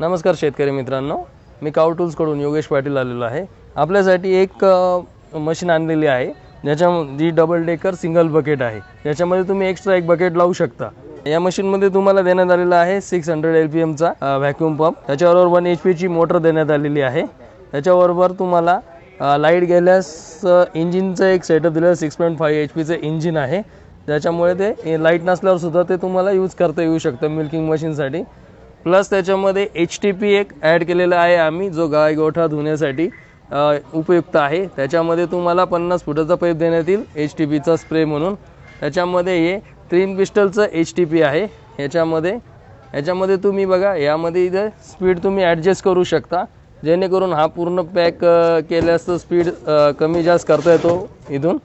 नमस्कार शेतकरी मित्रांनो. मी काव टूल्सकडून योगेश पाटील आलेलो आहे. आपल्यासाठी एक मशीन आणलेली आहे. ज्याच्या जी डबल डेकर सिंगल बकेट आहे. याच्यामध्ये तुम्ही एक्स्ट्रा एक बकेट लावू शकता. या मशीनमध्ये तुम्हाला देण्यात आलेला आहे सिक्स हंड्रेड एल पी एमचा व्हॅक्यूम पंप त्याच्याबरोबर वन एच पीची मोटर देण्यात आलेली आहे. त्याच्याबरोबर तुम्हाला लाइट गेल्यास इंजिनचं एक सेटअप दिलेलं सिक्स पॉईंट फाईव्ह एच पीचं इंजिन आहे. त्याच्यामुळे ते लाइट नसल्यावर सुद्धा ते तुम्हाला यूज करता येऊ शकतं मिल्किंग मशीनसाठी प्लस त्याच्यामध्ये एच टी पी एक ॲड केलेला आहे आम्ही जो गाय गोठा धुण्यासाठी उपयुक्त आहे. त्याच्यामध्ये तुम्हाला पन्नास फुटाचा पाईप देण्यात येईल एच टी पीचा स्प्रे म्हणून. त्याच्यामध्ये हे ट्रिम पिस्टलचं एच टी पी आहे. याच्यामध्ये याच्यामध्ये तुम्ही बघा यामध्ये इथे स्पीड तुम्ही ॲडजस्ट करू शकता. जेणेकरून हा पूर्ण पॅक केल्यास स्पीड कमी जास्त करता येतो इथून.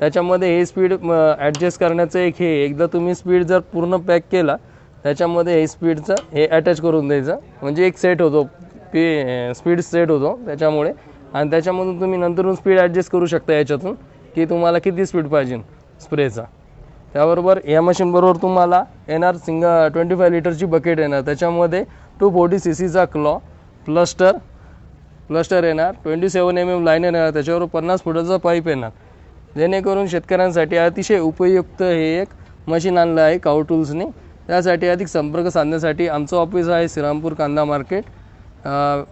त्याच्यामध्ये हे स्पीड ॲडजस्ट करण्याचं एक हे एकदा तुम्ही स्पीड जर पूर्ण पॅक केला त्याच्यामध्ये हे स्पीडचं हे अटॅच करून द्यायचं. म्हणजे एक सेट होतो. पी स्पीड सेट होतो त्याच्यामुळे. आणि त्याच्यामधून तुम्ही नंतरून स्पीड ॲडजस्ट करू शकता याच्यातून की तुम्हाला किती स्पीड पाहिजे स्प्रेचा. त्याबरोबर या मशीनबरोबर तुम्हाला येणार सिंग ट्वेंटी फाय लिटरची बकेट येणार. त्याच्यामध्ये टू फोर्टी सी सीचा क्लॉ प्लस्टर प्लस्टर येणार. Twenty seven M M line येणार. त्याच्यावर पन्नास फुटाचा पाईप येणार. जेणेकरून शेतकऱ्यांसाठी अतिशय उपयुक्त हे एक मशीन आणलं आहे काऊ टूल्सने त्यासाठी अधिक संपर्क साधण्यासाठी आमचं ऑफिस आहे श्रीरामपूर कांदा market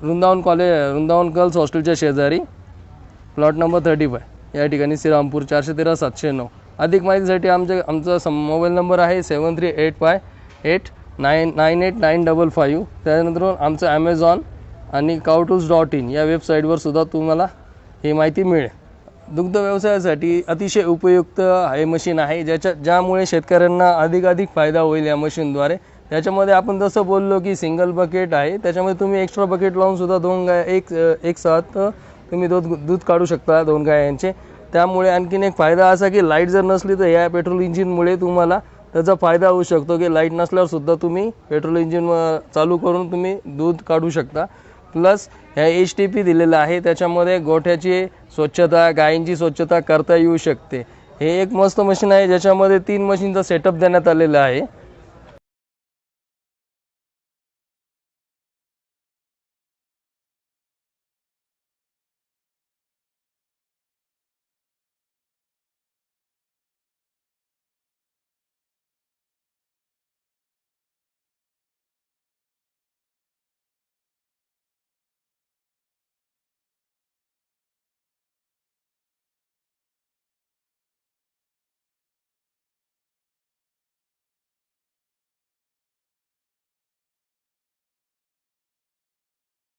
Vrindavan college Vrindavan girls हॉस्टेलच्या शेजारी प्लॉट नंबर थर्टी फाय. या ठिकाणी श्रीरामपूर चारशे तेरा सातशे नऊ. अधिक माहितीसाठी आमच्या आमचा सम मोबाईल नंबर आहे seven three eight five eight nine nine eight nine double five त्यानंतर आमचं ॲमेझॉन आणि काउटूल्स डॉट इन या वेबसाईटवर सुद्धा तुम्हाला ही माहिती मिळेल. दुग्ध व्यवसायासाठी अतिशय उपयुक्त हे मशीन आहे. ज्याच्या ज्यामुळे शेतकऱ्यांना अधिकाधिक फायदा होईल या मशीनद्वारे. त्याच्यामध्ये आपण जसं बोललो की सिंगल बकेट आहे. त्याच्यामध्ये तुम्ही एक्स्ट्रा बकेट लावून सुद्धा दोन गाय एक एक साथ तुम्ही दूध दूध काढू शकता दोन गायांचे. त्यामुळे आणखीन एक फायदा असा की लाइट जर नसली तर या पेट्रोल इंजिनमुळे तुम्हाला त्याचा फायदा होऊ शकतो की लाइट नसल्यावर सुद्धा तुम्ही पेट्रोल इंजिन चालू करून तुम्ही दूध काढू शकता. प्लस ह्या एच टी पी दिलेलं आहे. त्याच्यामध्ये गोठ्याची स्वच्छता गायींची स्वच्छता करता येऊ शकते. हे एक मस्त मशीन आहे ज्याच्यामध्ये तीन मशीनचा सेटअप देण्यात आलेला आहे.